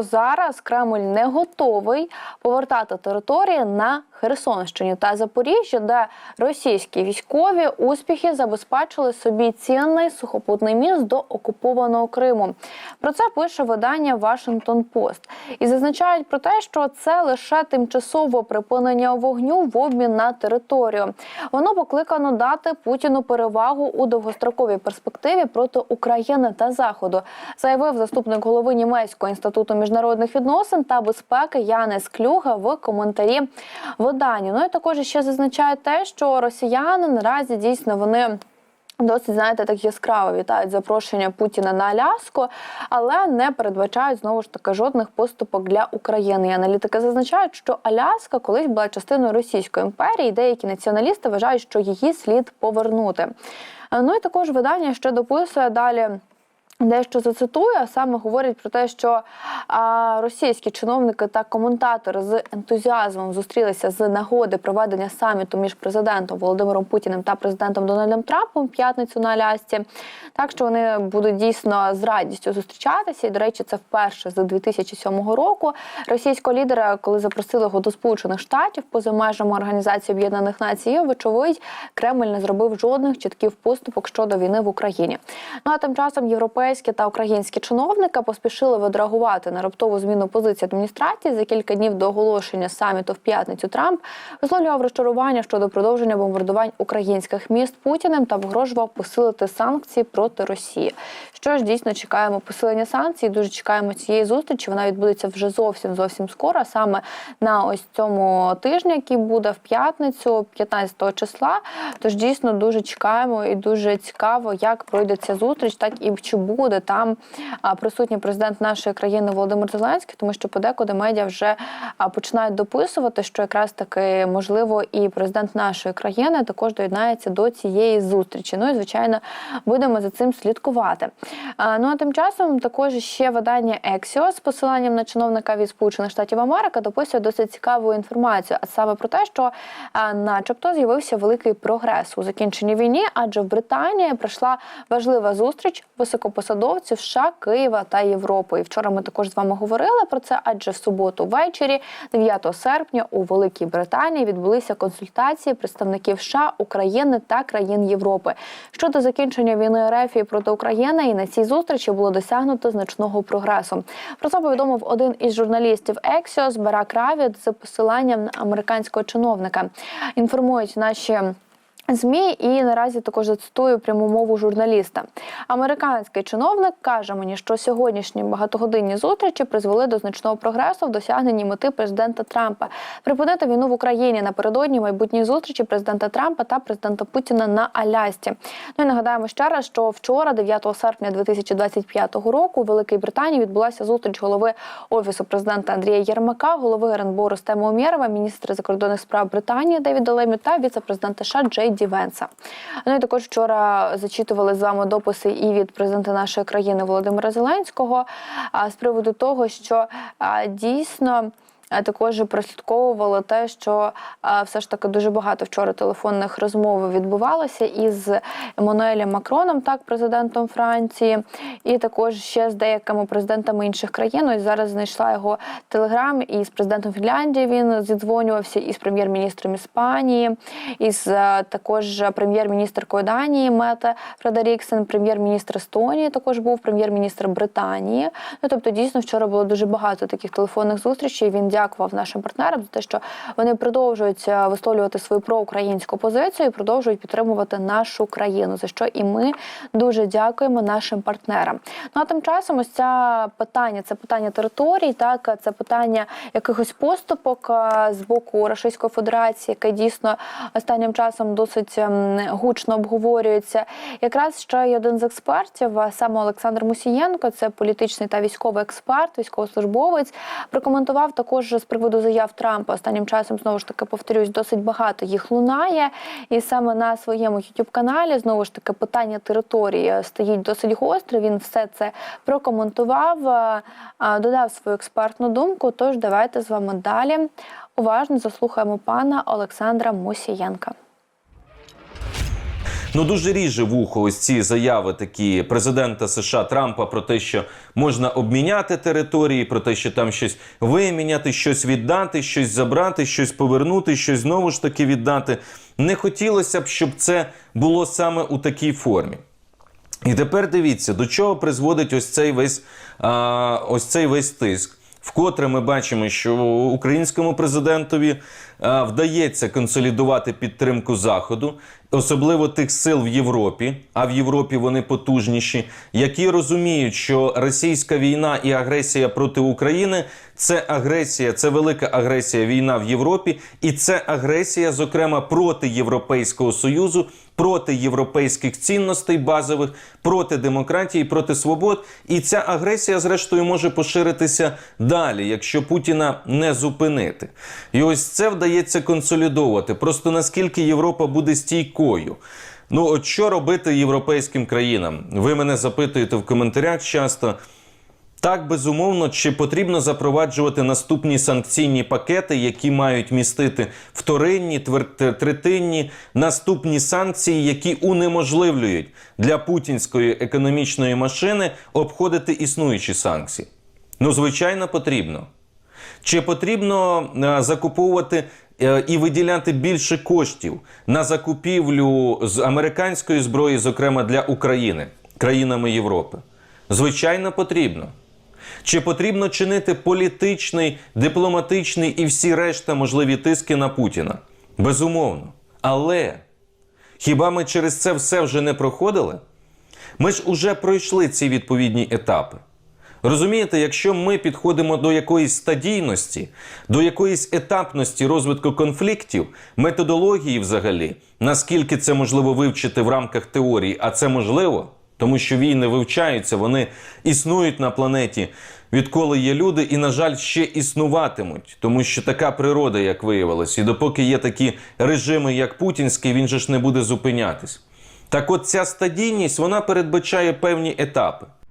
Зараз Кремль не готовий повертати території на Херсонщині та Запоріжжя, де російські військові успіхи забезпечили собі цінний сухопутний міст до окупованого Криму. Про це пише видання Вашингтон Пост і зазначають про те, що це лише тимчасове припинення вогню в обмін на територію. Воно покликано дати Путіну перевагу у довгостроковій перспективі проти України та Заходу, заявив заступник голови німецького інституту міжнародних відносин та безпеки Янес Клюга в коментарі виданню. Ну і також ще зазначає те, що росіяни наразі дійсно вони. Досить знаєте, так яскраво вітають запрошення Путіна на Аляску, але не передбачають знову ж таки жодних поступок для України. І аналітики зазначають, що Аляска колись була частиною Російської імперії. Деякі націоналісти вважають, що її слід повернути. Ну і також видання ще дописує далі. Дещо зацитую, а саме говорять про те, що а, російські чиновники та коментатори з ентузіазмом зустрілися з нагоди проведення саміту між президентом Володимиром Путіним та президентом Дональдом Трампом п'ятницю на Алясці. Так що вони будуть дійсно з радістю зустрічатися. І, до речі, це вперше з 2007 року. Російського лідера, коли запросили його до Сполучених Штатів поза межами Організації Об'єднаних Націй, вочевидь, Кремль не зробив жодних чітких поступок щодо війни в Україні. Ну а тим часом європейські та українські чиновники поспішили відреагувати на раптову зміну позиції адміністрації за кілька днів до оголошення саміту в п'ятницю. Трамп висловлював розчарування щодо продовження бомбардувань українських міст Путіним та погрожував посилити санкції проти Росії. Що ж дійсно чекаємо посилення санкцій. Дуже чекаємо цієї зустрічі. Вона відбудеться вже зовсім зовсім скоро, саме на ось цьому тижні, який буде в п'ятницю, 15 числа. Тож дійсно дуже чекаємо і дуже цікаво, як пройде ця зустріч, так і чи буде там присутній президент нашої країни Володимир Зеленський, тому що подекуди медіа вже починають дописувати, що якраз таки можливо і президент нашої країни також доєднається до цієї зустрічі. Ну і звичайно будемо за цим слідкувати. Ну а тим часом також ще видання Ексіо з посиланням на чиновника від Сполучених Штатів Америки дописує досить цікаву інформацію, а саме про те, що начебто з'явився великий прогрес у закінченні війни, адже в Британії пройшла важлива зустріч високопосадовців США, Києва та Європи. І вчора ми також з вами говорили про це, адже в суботу ввечері, 9 серпня, у Великій Британії відбулися консультації представників США, України та країн Європи щодо закінчення війни РФ проти України. І на цій зустрічі було досягнуто значного прогресу. Про це повідомив один із журналістів Ексіос Барак Равід з посиланням на американського чиновника. Інформують наші. ЗМІ і наразі також зацитую пряму мову журналіста. Американський чиновник каже мені, що сьогоднішні багатогодинні зустрічі призвели до значного прогресу в досягненні мети президента Трампа припинити війну в Україні напередодні майбутньої зустрічі президента Трампа та президента Путіна на Алясці. Ну і нагадаємо ще раз, що вчора, 9 серпня 2025 року, у Великій Британії відбулася зустріч голови офісу президента Андрія Єрмака, голови РНБО Рустема Умєрова, міністра закордонних справ Британії Девіда Лемі та віце-президента США Джей Ді Венса. Ну і також вчора зачитували з вами дописи і від президента нашої країни Володимира Зеленського з приводу того, що дійсно. А також прослідковувало те, що все ж таки дуже багато вчора телефонних розмов відбувалося із Еммануелем Макроном, так президентом Франції, і також ще з деякими президентами інших країн. Ось зараз знайшла його телеграм і з президентом Фінляндії. Він зідзвонювався із прем'єр-міністром Іспанії, із е, також прем'єр-міністркою Данії Мета Фредеріксен, прем'єр-міністр Естонії. Також був прем'єр-міністр Британії. Ну тобто, дійсно, вчора було дуже багато таких телефонних зустрічей. Він дякував нашим партнерам за те, що вони продовжують е, висловлювати свою проукраїнську позицію і продовжують підтримувати нашу країну. За що і ми дуже дякуємо нашим партнерам. Ну а тим часом ось це питання, це питання територій, так це питання якихось поступок е, з боку Російської Федерації, яке дійсно останнім часом досить ем, гучно обговорюється. Якраз ще й один з експертів, саме Олександр Мусієнко, це політичний та військовий експерт, військовослужбовець, прокоментував також з приводу заяв Трампа. Останнім часом знову ж таки повторюсь, досить багато їх лунає. І саме на своєму youtube каналі знову ж таки питання території стоїть досить гостро. Він все це прокоментував, е, е, додав свою експертну думку. Тож давайте з вами далі уважно заслухаємо пана Олександра Мусієнка. Ну дуже ріже вухо ось ці заяви такі президента США Трампа про те, що можна обміняти території, про те, що там щось виміняти, щось віддати, щось забрати, щось повернути, щось знову ж таки віддати. Не хотілося б, щоб це було саме у такій формі. І тепер дивіться, до чого призводить ось цей весь, а, ось цей весь тиск. Вкотре ми бачимо, що українському президентові а, вдається консолідувати підтримку Заходу, особливо тих сил в Європі, а в Європі вони потужніші, які розуміють, що російська війна і агресія проти України це агресія, це велика агресія війна в Європі, і це агресія, зокрема, проти Європейського Союзу, проти європейських цінностей базових, проти демократії, проти свобод. І ця агресія, зрештою, може поширитися далі, якщо Путіна не зупинити. І ось це вдається консолідовувати. Просто наскільки Європа буде стійкою. Ну, от що робити європейським країнам? Ви мене запитуєте в коментарях часто. Так, безумовно, чи потрібно запроваджувати наступні санкційні пакети, які мають містити вторинні, третинні наступні санкції, які унеможливлюють для путінської економічної машини обходити існуючі санкції? Ну, звичайно, потрібно. Чи потрібно е, закуповувати і виділяти більше коштів на закупівлю з американської зброї, зокрема для України, країнами Європи? Звичайно, потрібно. Чи потрібно чинити політичний, дипломатичний і всі решта можливі тиски на Путіна? Безумовно. Але хіба ми через це все вже не проходили? Ми ж уже пройшли ці відповідні етапи. Розумієте, якщо ми підходимо до якоїсь стадійності, до якоїсь етапності розвитку конфліктів, методології взагалі, наскільки це можливо вивчити в рамках теорії, а це можливо, тому що війни вивчаються, вони існують на планеті, відколи є люди, і, на жаль, ще існуватимуть, тому що така природа, як виявилось, і допоки є такі режими, як путінський, він же ж не буде зупинятись. Так от ця стадійність вона передбачає певні етапи.